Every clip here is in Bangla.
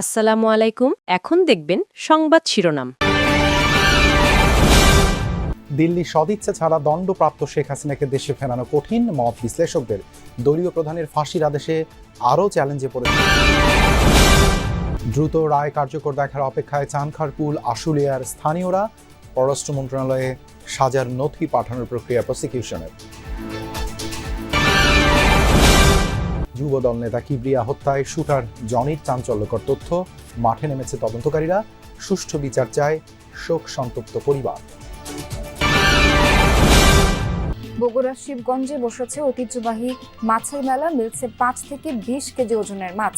আসসালামু আলাইকুম। এখন দেখবেন সংবাদ শিরোনাম। দিল্লি সদিচ্ছা ছাড়া দণ্ডপ্রাপ্ত শেখ হাসিনাকে দেশে ফেরানো কঠিন মত বিশ্লেষকদের। দলীয় প্রধানের ফাঁসির আদেশে আরও চ্যালেঞ্জে পড়েছে দ্রুত রায় কার্যকর দেখার অপেক্ষায় চানখারপুল, আশুলিয়ার স্থানীয়রা পররাষ্ট্র মন্ত্রণালয়ে সাজার নথি পাঠানোর প্রক্রিয়া প্রসিকিউশনের যুবদল নেতা কিবরিয়া হত্যায় শুটার জনির চাঞ্চল্যকর তথ্য। মাঠে নেমেছে তদন্তকারীরা। সুষ্ঠু বিচার চায় শোক সন্তপ্ত পরিবার। বগুড়ার শিবগঞ্জে বসেছে ঐতিহ্যবাহী মাছের মেলা। মিলছে পাঁচ থেকে বিশ কেজি ওজনের মাছ।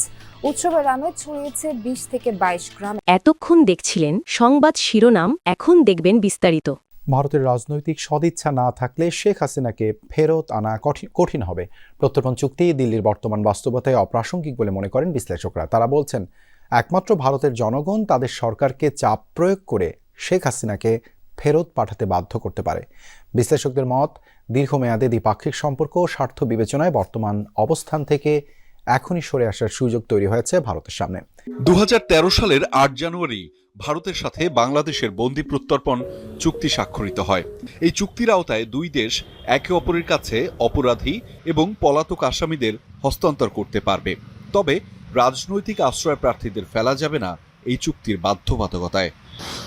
উৎসবের আমেজ ছড়িয়েছে বিশ থেকে বাইশ গ্রাম। এতক্ষণ দেখছিলেন সংবাদ শিরোনাম। এখন দেখবেন বিস্তারিত। ভারতের রাজনৈতিক সদিচ্ছা না থাকলে শেখ হাসিনাকে ফেরত আনা কঠি- কঠিন হবে। প্রত্যর্পণ চুক্তি দিল্লির বর্তমান বাস্তবতায় অপ্রাসঙ্গিক বলে মনে করেন বিশ্লেষকরা। তারা বলছেন, একমাত্র ভারতের জনগণ তাদের সরকারকে চাপ প্রয়োগ করে শেখ হাসিনাকে ফেরত পাঠাতে বাধ্য করতে পারে। বিশ্লেষকদের মত, দীর্ঘমেয়াদে দ্বিপাক্ষিক সম্পর্ক স্বার্থ বিবেচনায় বর্তমান অবস্থান থেকে এখনই সরে আসার সুযোগ তৈরি হয়েছে ভারতের সামনে। দু হাজার তেরো সালের আট জানুয়ারি ভারতের সাথে বাংলাদেশের বন্দি প্রত্যর্পণ চুক্তি স্বাক্ষরিত হয়। এই চুক্তির আওতায় দুই দেশ একে অপরের কাছে অপরাধী এবং পলাতক আসামিদের হস্তান্তর করতে পারবে। তবে রাজনৈতিক আশ্রয় প্রার্থীদের ফেলা যাবে না এই চুক্তির বাধ্যবাধকতায়।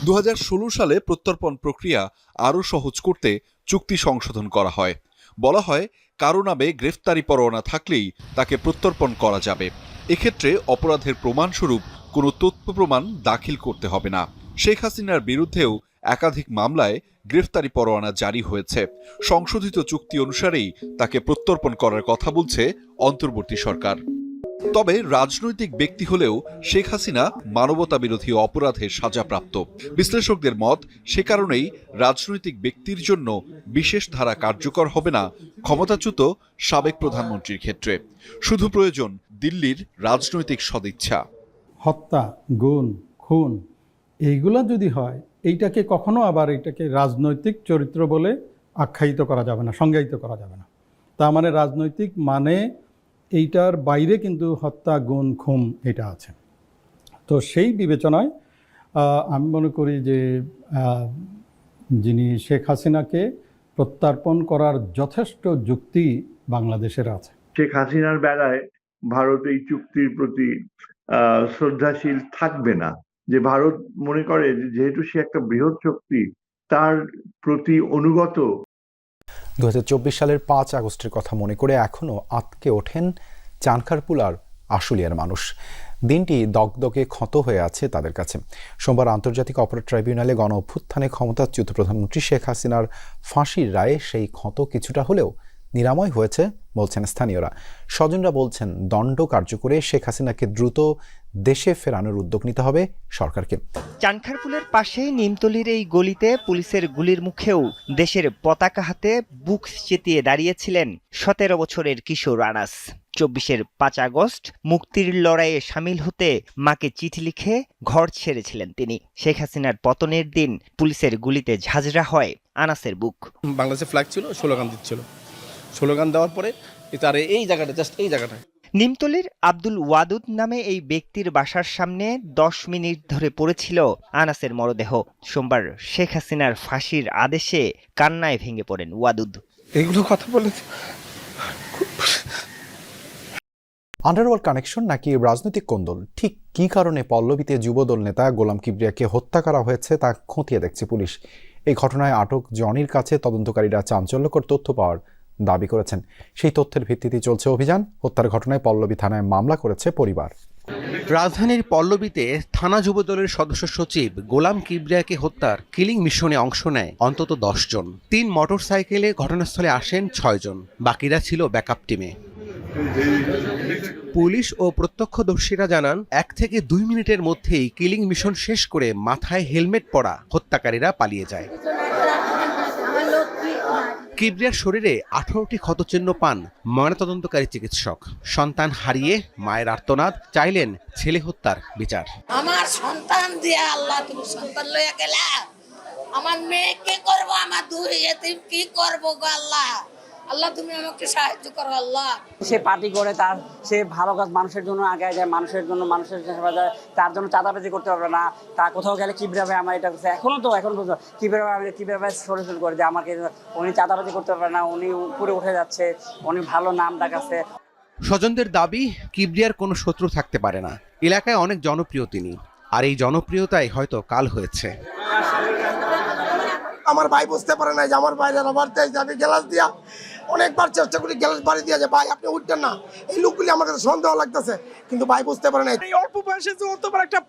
দু হাজার ষোলো সালে প্রত্যর্পণ প্রক্রিয়া আরও সহজ করতে চুক্তি সংশোধন করা হয়। বলা হয়, কারও নামে গ্রেফতারি পরোয়ানা থাকলেই তাকে প্রত্যর্পণ করা যাবে। এক্ষেত্রে অপরাধের প্রমাণস্বরূপ কোনো তথ্য প্রমাণ দাখিল করতে হবে না। শেখ হাসিনার বিরুদ্ধেও একাধিক মামলায় গ্রেফতারি পরোয়ানা জারি হয়েছে। সংশোধিত চুক্তি অনুসারেই তাকে প্রত্যর্পণ করার কথা বলছে অন্তর্বর্তী সরকার। তবে রাজনৈতিক ব্যক্তি হলেও শেখ হাসিনা মানবতা বিরোধী অপরাধের সাজাপ্রাপ্ত। বিশ্লেষকদের মত, সে কারণেই রাজনৈতিক ব্যক্তির জন্য বিশেষ ধারা কার্যকর হবে না ক্ষমতাচ্যুত সাবেক প্রধানমন্ত্রীর ক্ষেত্রে। শুধু প্রয়োজন দিল্লির রাজনৈতিক সদিচ্ছা। হত্যা, গুণ, খুন, এইগুলা যদি হয়, এইটাকে কখনো আবার এটাকে রাজনৈতিক চরিত্র বলে আখ্যায়িত করা যাবে না, সংজ্ঞায়িত করা যাবে না। তার মানে রাজনৈতিক মানে এইটার বাইরে কিন্তু হত্যা, গুণ খুম এটা আছে। তো সেই বিবেচনায় আমি মনে করি যে যিনি শেখ হাসিনাকে প্রত্যার্পণ করার যথেষ্ট যুক্তি বাংলাদেশের আছে। শেখ হাসিনার বেলায় ভারত এই চুক্তির প্রতি শ্রদ্ধাশীল থাকবে না। যে ভারত মনে করে যেহেতু সে একটা বৃহৎ শক্তি, তার প্রতি অনুগত। দু হাজার চব্বিশ সালের পাঁচ আগস্টের কথা মনে করে এখনও আতকে ওঠেন চানখারপুল আর আশুলিয়ার মানুষ। দিনটি দগদগে ক্ষত হয়ে আছে তাদের কাছে। সোমবার আন্তর্জাতিক অপরাধ ট্রাইব্যুনালে গণ অভ্যুত্থানে ক্ষমতাচ্যুত প্রধানমন্ত্রী শেখ হাসিনার ফাঁসির রায়ে সেই ক্ষত কিছুটা হলেও নিরাময় হয়েছে বলছেন স্থানীয়রা। স্বজনরা বলছেন দণ্ড কার্যকরে শেখ হাসিনাকে দ্রুত দেশে ফেরানোর উদ্যোগ নিতে হবে সরকারকে। চানখারপুলের পাশে নিমতলির এই গলিতে পুলিশের গুলির মুখেও দেশের পতাকা হাতে বুক চেতিয়ে দাঁড়িয়েছিলেন সতেরো বছরের কিশোর আনাস। চব্বিশের পাঁচ আগস্ট মুক্তির লড়াইয়ে সামিল হতে মাকে চিঠি লিখে ঘর ছেড়েছিলেন তিনি। শেখ হাসিনার পতনের দিন পুলিশের গুলিতে ঝাঁঝরা হয় আনাসের বুক। বাংলাদেশে ফ্ল্যাগ ছিল স্লোগান দিচ্ছিল। স্লোগান দেওয়ার পরে তার এই জায়গাটা জাস্ট এই জায়গাটা। নিমতলির আব্দুল ওয়াদুদ নামে এই ব্যক্তির বাসার সামনে দশ মিনিট ধরে পড়েছিল আনাসের মরদেহ। সোমবার শেখ হাসিনার ফাঁসির আদেশে কান্নায় ভেঙে পড়েন ওয়াদুদ। এইগুলো কথা বলে আন্ডারওয়ার্ল্ড কানেকশন নাকি রাজনৈতিক কোন্দল? ঠিক কী কারণে পল্লবীতে যুবদল নেতা গোলাম কিবরিয়াকে হত্যা করা হয়েছে তা খতিয়ে দেখছে পুলিশ। এই ঘটনায় আটক জনির কাছে তদন্তকারীরা চাঞ্চল্যকর তথ্য পাওয়ার দাবি করেছেন। সেই তথ্যের ভিত্তিতে চলছে অভিযান। হত্যার ঘটনায় পল্লবী থানায় মামলা করেছে পরিবার। রাজধানীর পল্লবীতে থানা যুবদলের সদস্য সচিব গোলাম কিবরিয়াকে হত্যার কিলিং মিশনে অংশ নেয় অন্তত জন। তিন মোটরসাইকেলে ঘটনাস্থলে আসেন ছয়জন বাকিরা ছিল ব্যাকআপ টিমে। পুলিশ ও প্রত্যক্ষদর্শীরা জানান, এক থেকে দুই মিনিটের মধ্যেই কিলিং মিশন শেষ করে মাথায় হেলমেট পরা হত্যাকারীরা পালিয়ে যায়। কিবরিয়ার শরীরে আঠারোটি ক্ষতচিহ্ন পান ময়নাতদন্তকারী চিকিৎসক। সন্তান হারিয়ে মায়ের আর্তনাদ, চাইলেন ছেলে হত্যার বিচার। আমার সন্তান দিয়া আল্লাহ, তুমি সন্তান লইয়া গেলা। আমার মেয়ে কি করব? আমার দুই কি করব গো আল্লাহ? আল্লাহ তুমি আমাকে সাহায্য করো আল্লাহ। সে পার্টি করে তার সে ভালো কাজ মানুষের জন্য আগে যায় মানুষের জন্য মানুষের সেবা যায় তার জন্য চাঁদাবাজি করতে পারবে না তা কোথাও গেলে কীভাবে আমার এটা করছে এখনও তো এখন পর্যন্ত কীভাবে আমি কীভাবে সরে শুরু করে যে আমাকে উনি চাঁদাবাজি করতে পারবে না উনি উপরে উঠে যাচ্ছে উনি ভালো নাম ডাকাচ্ছে। স্বজনদের দাবি কিবরিয়ার কোনো শত্রু থাকতে পারে না। এলাকায় অনেক জনপ্রিয় তিনি আর এই জনপ্রিয়তাই হয়তো কাল হয়েছে। আমার ভাই বুঝতে পারে না যে আমার বাইরে রবার দেয় যাবে গ্লাস দিয়া অনেকবার চেষ্টা করি গ্যালাস বাড়ি দিয়ে যে ভাই আপনি উঠতেন না। এই লোকগুলি আমার কাছে সন্দেহ লাগতেছে কিন্তু ভাই বুঝতে পারে না এই অল্প বয়সে যে অত বড় একটা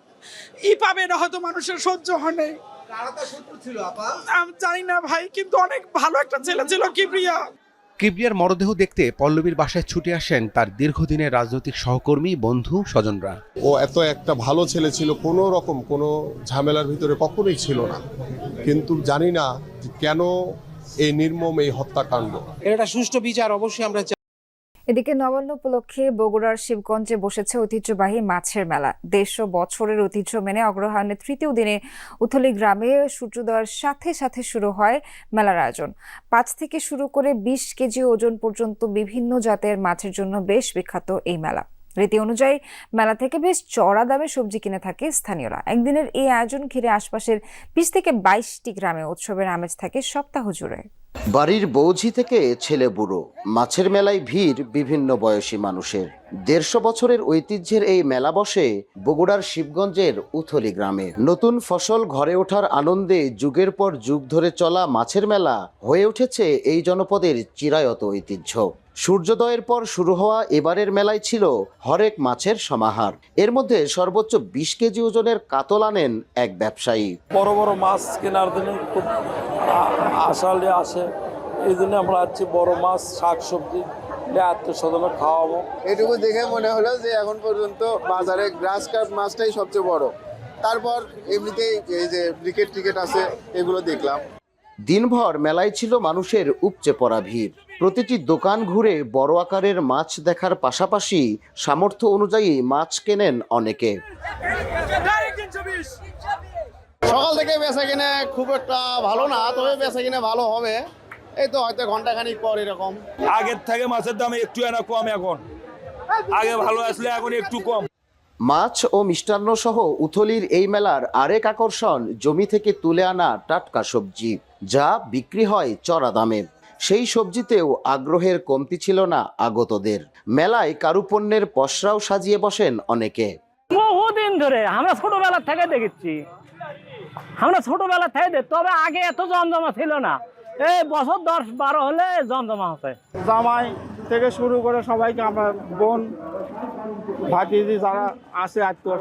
ই পাবে না হয়তো মানুষের সহ্য হয় নাই। আমি জানি না ভাই কিন্তু অনেক ভালো একটা ছেলে ছিল কিবরিয়া কিবরিয়ার মরদেহ দেখতে পল্লবীর বাসায় ছুটে আসেন তার দীর্ঘদিনের রাজনৈতিক সহকর্মী বন্ধু স্বজনরা। ও এত একটা ভালো ছেলে ছিল কোনো রকম কোনো ঝামেলার ভিতরে কখনোই ছিল না। কিন্তু জানি না কেন এই নির্মম এই হত্যাকাণ্ড। এটা সুষ্ঠু বিচার অবশ্যই আমরা এদিকে নবান্ন উপলক্ষে বগুড়ার শিবগঞ্জে বসেছে ঐতিহ্যবাহী মাছের মেলা। দেড়শো বছরের ঐতিহ্য মেনে অগ্রহায়ণের তৃতীয় দিনে উথলি গ্রামে সূর্যোদয়ের সাথে সাথে শুরু হয় মেলার আয়োজন। পাঁচ থেকে শুরু করে বিশ কেজি ওজন পর্যন্ত বিভিন্ন জাতের মাছের জন্য বেশ বিখ্যাত এই মেলা। রীতি অনুযায়ী মেলা থেকে বেশ চড়া দামে সবজি কিনে থাকে স্থানীয়রা। একদিনের এই আয়োজন ঘিরে আশপাশের বিশ থেকে বাইশটি গ্রামে উৎসবের আমেজ থাকে সপ্তাহ জুড়ে। বাড়ির বৌঝি থেকে ছেলে বুড়ো, মাছের মেলায় ভিড় বিভিন্ন বয়সী মানুষের। দেড়শো বছরের ঐতিহ্যের এই মেলা বসে বগুড়ার শিবগঞ্জের উথলি গ্রামে। নতুন ফসল ঘরে ওঠার আনন্দে যুগের পর যুগ ধরে চলা মাছের মেলা হয়ে উঠেছে এই জনপদের চিরায়ত ঐতিহ্য। সূর্যোদয়ের পর শুরু হওয়া এবারের মেলায় ছিল হরেক মাছের সমাহার। এর মধ্যে সর্বোচ্চ বিশ কেজি ওজনের কাতল আনেন এক ব্যবসায়ী। বড় বড় মাছ কেনার জন্য খুব আশালে আসে। এই জন্য আমরা আছি বড় মাছ শাক সবজি আত্মীয় খাওয়াবো। এটুকু দেখে মনে হলো যে এখন পর্যন্ত বাজারে গ্রাস কাপ মাছটাই সবচেয়ে বড়। তারপর এমনিতেই এই যে ক্রিকেট টিকেট আছে এগুলো দেখলাম। দিনভর মেলায় ছিল মানুষের উপচে পড়া ভিড়। প্রতিটি দোকান ঘুরে বড় আকারের মাছ দেখার পাশাপাশি সামর্থ্য অনুযায়ী মাছ কেনেন অনেকে। সকাল থেকে বেচা কিনে খুব একটা ভালো না তবে বেচা কিনে ভালো হবে। এই তো হয়তো ঘন্টাখানিক পর এরকম। আগের থেকে মাছের দাম একটু এনা কম এখন। আগে ভালো আসলে এখন একটু কম। মাছ ও মিষ্টান্ন সহ উথলির এই মেলার আরেক আকর্ষণ জমি থেকে তুলে আনা টাটকা সবজি যা বিক্রি হয় চড়া দামে। সেই সবজিতেও আগ্রহের কমতি ছিল না আগতদের। মেলায় কারুপণ্যের পসরাও সাজিয়ে বসেন অনেকে। বহুদিন ধরে আমরা ছোটবেলা থেকে দেখেছি। আমরা ছোটবেলা থেকে তবে আগে এত জমজমা ছিল না। এই বছর দশ বারো হলে জমজমা হতে জামাই থেকে শুরু করে সবাইকে আমরা বোন, ভাতিজি যারা আছে, আত্মীয়